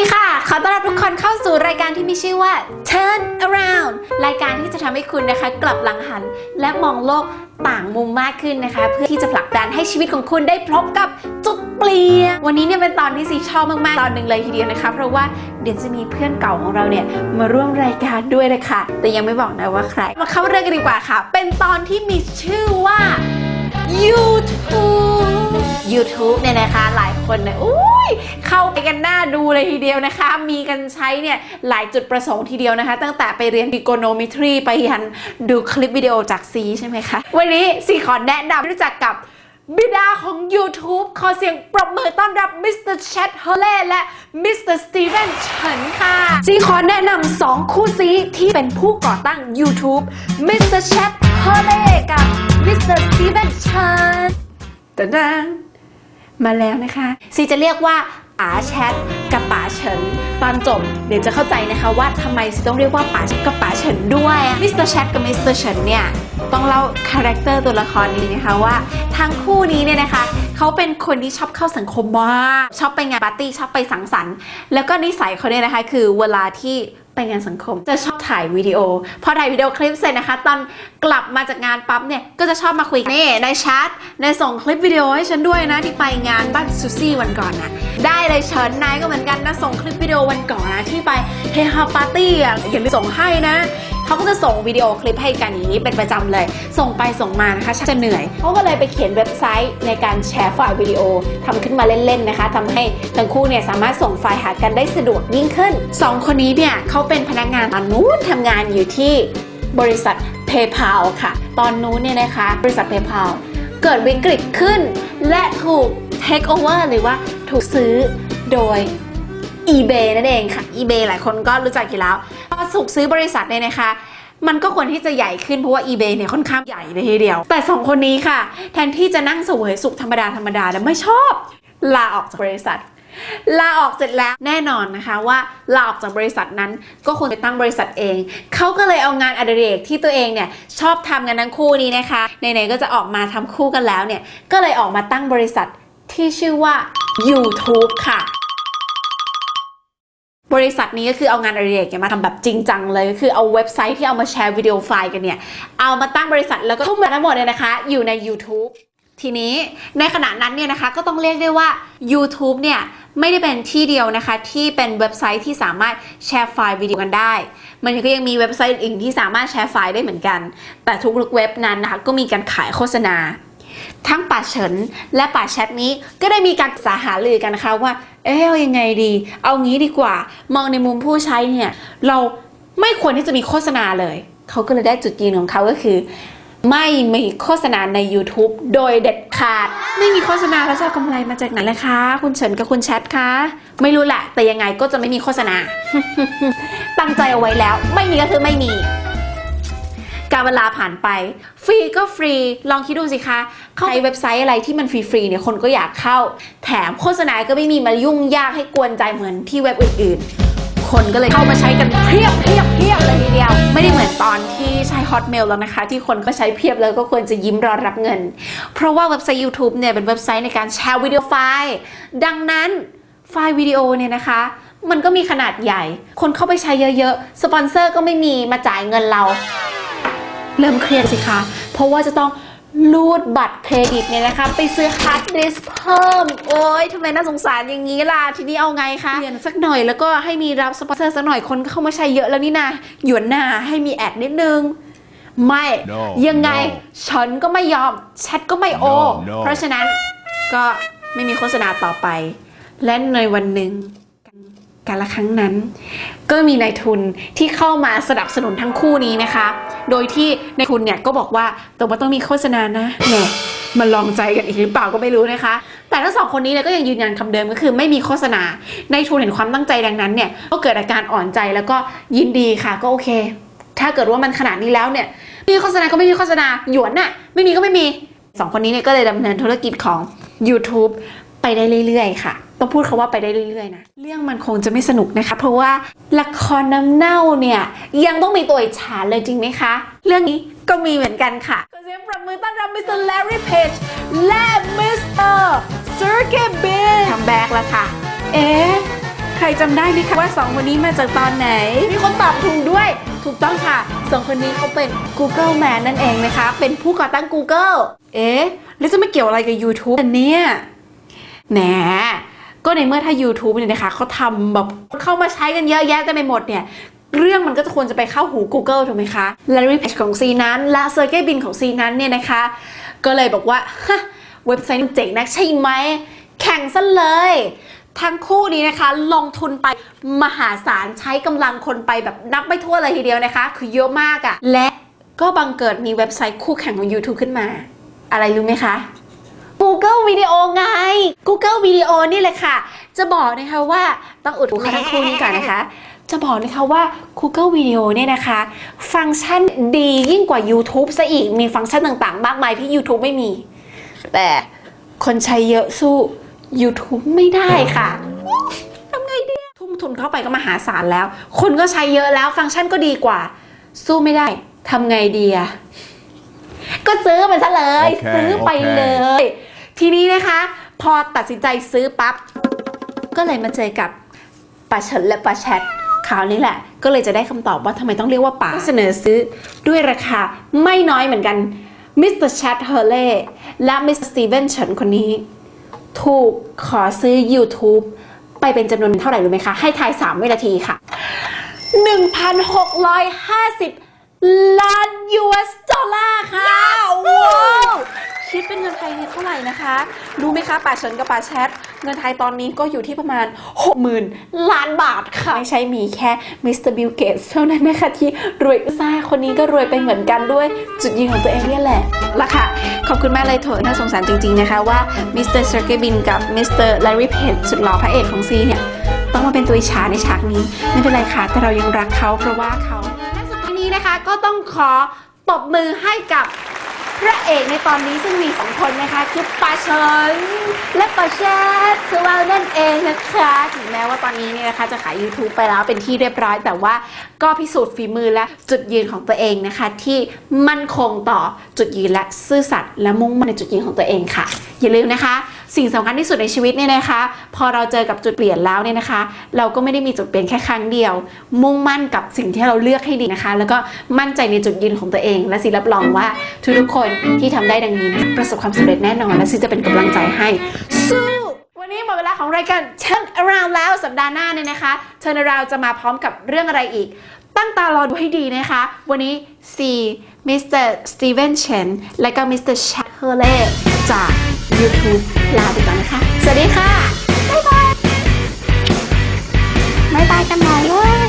ดีค่ะ ขอต้อนรับทุกคนเข้าสู่รายการที่มีชื่อว่า Turn Around รายการที่จะทำให้คุณนะคะ กลับหลังหัน และมองโลกต่างมุมมากขึ้นนะคะ เพื่อที่จะผลักดันให้ชีวิตของคุณได้พบกับจุดเปลี่ยน วันนี้เนี่ยเป็นตอนที่ซีชอบมาก ๆ ตอนหนึ่งเลยทีเดียวนะคะ เพราะว่าเดี๋ยวจะมีเพื่อนเก่าของเราเนี่ยมาร่วมรายการด้วยนะคะ แต่ยังไม่บอกนะว่าใคร มาเข้าเรื่องกันดีกว่าค่ะ เป็นตอนที่มีชื่อว่า YouTube YouTube เนี่ยนะคะหลายคนเนี่ยอุ้ยเข้าไปกันหน้าดูเลยทีเดียวนะคะ มีกันใช้เนี่ยหลายจุดประสงค์ทีเดียวนะคะ ตั้งแต่ไปเรียน trigonometry ไปยันดูคลิปวิดีโอจากซีใช่ไหมคะ วันนี้ซีขอแนะนำรู้จักกับบิดาของ YouTube ขอเสียงปรบมือต้อนรับมิสเตอร์แชทเฮเล่และมิสเตอร์สตีเวนเฉินค่ะซีขอแนะนำสองคู่ซีที่เป็นผู้ก่อตั้ง YouTube มิสเตอร์แชทเฮเล่กับ มิสเตอร์สตีเวนเฉินตะดานมาแล้วนะคะซีจะเรียกว่าป๋าแชทกับป๋าเฉินตอนจบเดี๋ยวจะเข้าใจนะคะว่าทำไมซีต้องเรียกว่าป๋าแชทกับป๋าเฉินด้วยมิสเตอร์แชทกับมิสเตอร์เฉินเนี่ยต้องเล่าคาแรคเตอร์ตัวละครนี้นะคะว่าทั้งคู่นี้เนี่ยนะคะเขาเป็นคนที่ชอบเข้าสังคมมากชอบไปงานปาร์ตี้ชอบไปสังสรรค์ แล้วก็นิสัยเขาเนี่ยนะคะคือเวลาที่ ไปงานสังคม จะชอบถ่ายวิดีโอ พอถ่ายวิดีโอคลิปเสร็จนะคะ ตอนกลับมาจากงานปั๊บเนี่ย ก็จะชอบมาคุยนี่ในแชทในส่งคลิปวิดีโอให้ฉันด้วยนะ ที่ไปงานบ้านซูซี่วันก่อนนะได้เลยเชิญนายก็เหมือนกันนะส่งคลิปวิดีโอวันก่อนนะที่ไปเฮฮาปาร์ตี้อะอย่าลืมส่งให้นะ เขาก็จะส่งวิดีโอคลิปให้กันอย่างนี้เป็นประจำเลย ส่งไปส่งมานะคะจะเหนื่อยเขาก็เลยไปเขียนเว็บไซต์ในการแชร์ไฟล์วิดีโอทำขึ้นมาเล่นๆนะคะทำให้ทั้งคู่เนี่ยสามารถส่งไฟล์หากันได้สะดวกยิ่งขึ้นสองคนนี้เนี่ยเขาเป็นพนักงานตอนนู้นทำงานอยู่ที่บริษัท PayPal ค่ะ ตอนนู้นเนี่ยนะคะ บริษัท PayPal เกิดวิกฤตขึ้น และถูก take over หรือว่าถูกซื้อโดย eBay นั่นเองค่ะ eBay หลายคนก็รู้จักอยู่แล้ว พอถูกซื้อบริษัทเนี่ยนะคะ มันก็ควรที่จะใหญ่ขึ้นเพราะว่า eBay เนี่ยค่อนข้างใหญ่เลยทีเดียว แต่สองคนนี้ค่ะ แทนที่จะนั่งเสวยสุขธรรมดาธรรมดาแต่ไม่ชอบ ลาออกจากบริษัทลาออกเสร็จแล้วแน่นอนนะคะว่าลาออกจากบริษัทนั้นก็ควรไปตั้งบริษัทเอง เขาก็เลยเอางานอดิเรกที่ตัวเองเนี่ยชอบทำกันทั้งคู่นี้นะคะไหนๆก็จะออกมาทำคู่กันแล้วเนี่ยก็เลยออกมาตั้งบริษัทที่ชื่อว่า YouTube ค่ะ บริษัทนี้ก็คือเอางานอดิเรกมาทำแบบจริงจังเลยก็คือเอาเว็บไซต์ที่เอามาแชร์วิดีโอไฟล์กันเนี่ย เอามาตั้งบริษัทแล้วก็ทุ่มเงินทั้งหมดเลยนะคะ อยู่ใน YouTube ทีนี้ในขณะนั้นเนี่ยนะคะก็ต้องเรียกได้ว่า YouTube เนี่ยไม่ได้เป็นที่เดียวนะคะ ที่เป็นเว็บไซต์ที่สามารถแชร์ไฟล์วิดีโอกันได้ มันก็ยังมีเว็บไซต์อื่นที่สามารถแชร์ไฟล์ได้เหมือนกัน แต่ทุกเว็บนั้นนะคะก็มีการขายโฆษณา ทั้งป่าเฉินและป่าแชทนี้ก็ได้มีการปรึกษาหารือกันนะคะว่า เอ๊ะเอายังไงดี เอางี้ดีกว่า มองในมุมผู้ใช้เนี่ย เราไม่ควรที่จะมีโฆษณาเลย เขาก็เลยได้จุดยืนของเขาก็คือ ไม่มีโฆษณาใน YouTube โดยเด็ดขาด ไม่มีโฆษณาแล้วจะกำไรมาจากไหนล่ะคะ คุณเฉินกับคุณแชทคะไม่รู้แหละแต่ยังไงก็จะไม่มีโฆษณา ตั้งใจเอาไว้แล้ว ไม่มีก็คือไม่มี การเวลาผ่านไป ฟรีก็ฟรี ลองคิดดูสิคะ เข้าในเว็บไซต์อะไรที่มันฟรีๆเนี่ยคนก็อยากเข้า แถมโฆษณาก็ไม่มีมายุ่งยากให้กวนใจเหมือนที่เว็บอื่นๆ คนก็เลยเข้ามาใช้กันเพียบเพียบเพียบเลยทีเดียว ไม่ได้เหมือนตอนที่ใช้ Hotmail แล้วนะคะ ที่คนก็ใช้เพียบแล้วก็ควรจะยิ้มรอรับเงิน เพราะว่าเว็บไซต์ YouTube เนี่ยเป็นเว็บไซต์ในการแชร์วิดีโอไฟล์ ดังนั้นไฟล์วิดีโอเนี่ยนะคะมันก็มีขนาดใหญ่ คนเข้าไปใช้เยอะๆ สปอนเซอร์ก็ไม่มีมาจ่ายเงินเรา เริ่มเครียดสิคะ เพราะว่าจะต้องรูดบัตรเครดิตเนี่ยนะคะ ไปซื้อฮาร์ดดิสก์เพิ่ม โอ๊ยทำไมน่าสงสารอย่างนี้ล่ะ ทีนี้เอาไงคะเรียนสักหน่อยแล้วก็ให้มีรับสปอนเซอร์สักหน่อยคนก็เข้ามาใช้เยอะแล้วนี่นะหยวนหน้าให้มีแอดนิดนึง ไม่ No, ยังไง no ฉันก็ไม่ยอมแชทก็ไม่โอ No, no เพราะฉะนั้นก็ไม่มีโฆษณาต่อไป และในวันหนึ่ง การละครั้งนั้น ก็มีนายทุนที่เข้ามาสนับสนุนทั้งคู่นี้นะคะ โดยที่นายทุนเนี่ยก็บอกว่าแต่ว่าต้องมีโฆษณานะแหมมาลองใจกันอีกหรือเปล่าก็ไม่รู้นะคะ แต่ทั้งสองคนนี้เนี่ยก็ยังยืนยันคำเดิมก็คือไม่มีโฆษณานายทุนเห็นความตั้งใจดังนั้นเนี่ยก็เกิดอาการอ่อนใจแล้วก็ยินดีค่ะก็โอเค ถ้าเกิดว่ามันขนาดนี้แล้วเนี่ยม่มีโฆษณาก็ไม่มีโฆษณาหยวนน่ะไม่มีก็ไม่มีสองคนนี้เนี่ยก็เลยดำเนินธุรกิจของ YouTube ไปได้เรื่อยๆ ค่ะ ต้องพูดคาว่าไปได้เรื่อยๆนะเรื่องมันคงจะไม่สนุกนะคะ เพราะว่าละครน้ำเน่าเนี่ยยังต้องมีตัวอิจฉาเลยจริงไหมคะ เรื่องนี้ก็มีเหมือนกันค่ะขอเสียงปรบมือต้อนรับมิสเตอร์แลรี่เพจและมิสเตอร์เซอร์เกบินคัมแบกแล้วค่ะ เอ๊ะใครจำได้ไหมคะว่าสองคนนี้มาจากตอนไหน มีคนตอบถูกด้วย ถูกต้องค่ะสองคนนี้เขาเป็น Google Man นั่นเองนะคะ เป็นผู้ก่อตั้ง Google เอ๊ะแล้วจะไมาเกี่ยวอะไรกับ YouTube อันเนี่ยแหม ก็ในเมื่อถ้า YouTube เนี่ยนะคะเขาทำแบบเข้ามาใช้กันเยอะแยะเต็มไปหมดเนี่ยเรื่องมันก็จะควรจะไปเข้าหู Google ถูกไหมคะ Larry Page ของซีนั้นและเซอร์เกย์บินของซีนั้นเนี่ยนะคะ ก็เลยบอกว่าฮะเว็บไซต์เจ๋งนักใช่ไหม แข่งซะเลย ทั้งคู่นี้นะคะ ลงทุนไปมหาศาลใช้กำลังคนไปแบบนับไม่ถ้วนเลยทีเดียวนะคะ คือเยอะมากอะและก็บังเกิดมีเว็บไซต์คู่แข่งของ YouTube ขึ้นมา อะไรรู้ไหมคะ Google วิดีโอไง Google วิดีโอนี่เลยค่ะ จะบอกนะคะว่าต้องอุดหูเขาทั้งคู่นี้ก่อนนะคะ จะบอกนะคะว่า Google วิดีโอเนี่ยนะคะ ฟังก์ชันดียิ่งกว่า YouTube ซะอีกมีฟังก์ชันต่างๆ มากมายที่ YouTube ไม่มี แต่คนใช้เยอะสู้ YouTube ไม่ได้ค่ะทำไงดีทุ่มทุนเข้าไปก็มหาศาลแล้ว คนก็ใช้เยอะแล้ว ฟังก์ชันก็ดีกว่า สู้ไม่ได้ทำไงดีอะก็ซื้อมันซะเลยโอเคซื้อไปโอเคเลย ทีนี้นะคะ พอตัดสินใจซื้อปั๊บ ก็เลยมาเจอกับป่าเฉินและป่าแชทคราวนี้แหละ ก็เลยจะได้คำตอบว่าทำไมต้องเรียกว่าป่าเสนอซื้อด้วยราคาไม่น้อยเหมือนกันมิสเตอร์แชทเฮเลและมิสเตอร์สตีเวนเฉินคนนี้ ถูกขอซื้อ YouTube ไปเป็นจำนวนเท่าไหร่รู้ไหมคะ ให้ทาย 3 วินาทีค่ะ 1,650 ล้าน US ดอลลาร์ค่ะ คิดเป็นเงินไทยนี่เท่าไหร่นะคะรู้ไหมคะป่าเฉินกับป่าแชท เงินไทยตอนนี้ก็อยู่ที่ประมาณ 60,000 ล้านบาทค่ะ ไม่ใช่มีแค่มิสเตอร์บิลเกตเท่านั้นนะคะที่รวยอุตสาห์คนนี้ก็รวยไปเหมือนกันด้วยจุดยืนของตัวเองเนี่ยแหละละค่ะ ขอบคุณมากเลยเถอะน่าสงสารจริงๆนะคะว่ามิสเตอร์เซอร์เกบินกับมิสเตอร์แลรี่เพจสุดหล่อพระเอกของซีเนี่ยต้องมาเป็นตัวอิจฉาในฉากนี้ไม่เป็นไรค่ะแต่เรายังรักเขาเพราะว่าเขาและสุดท้ายนี้นะคะก็ต้องขอตบมือให้กับ พระเอกในตอนนี้ซึ่งมีสองคนนะคะคือปาเฉินและปาแชทสวานั่นเองนะคะถึงแม้ว่าตอนนี้เนี่ยนะคะจะขาย YouTube ไปแล้วเป็นที่เรียบร้อย แต่ว่าก็พิสูจน์ฝีมือและจุดยืนของตัวเองนะคะ ที่มั่นคงต่อจุดยืนและซื่อสัตย์และมุ่งมั่นในจุดยืนของตัวเองค่ะ อย่าลืมนะคะ สิ่งสำคัญที่สุดในชีวิตเนี่ยนะคะ พอเราเจอกับจุดเปลี่ยนแล้วเนี่ยนะคะ เราก็ไม่ได้มีจุดเปลี่ยนแค่ครั้งเดียว มุ่งมั่นกับสิ่งที่เราเลือกให้ดีนะคะ แล้วก็มั่นใจในจุดยืนของตัวเอง และสิรับรองว่าทุกๆคนที่ทำได้ดังนี้ ประสบความสำเร็จแน่นอนและซิจะเป็นกำลังใจให้สู้วันนี้หมดเวลาของรายการ Turn Around แล้วสัปดาห์หน้าเนี่ยนะคะ Turn Around จะมาพร้อมกับเรื่องอะไรอีก ตั้งตารอดูให้ดีนะคะ วันนี้ C มิสเตอร์สตีเวนเชนและก็มิสเตอร์ชัดเฮเล่จาก YouTube ลาไปก่อนนะคะ สวัสดีค่ะ บ๊ายบาย บ๊ายบายกันหน่อยเลย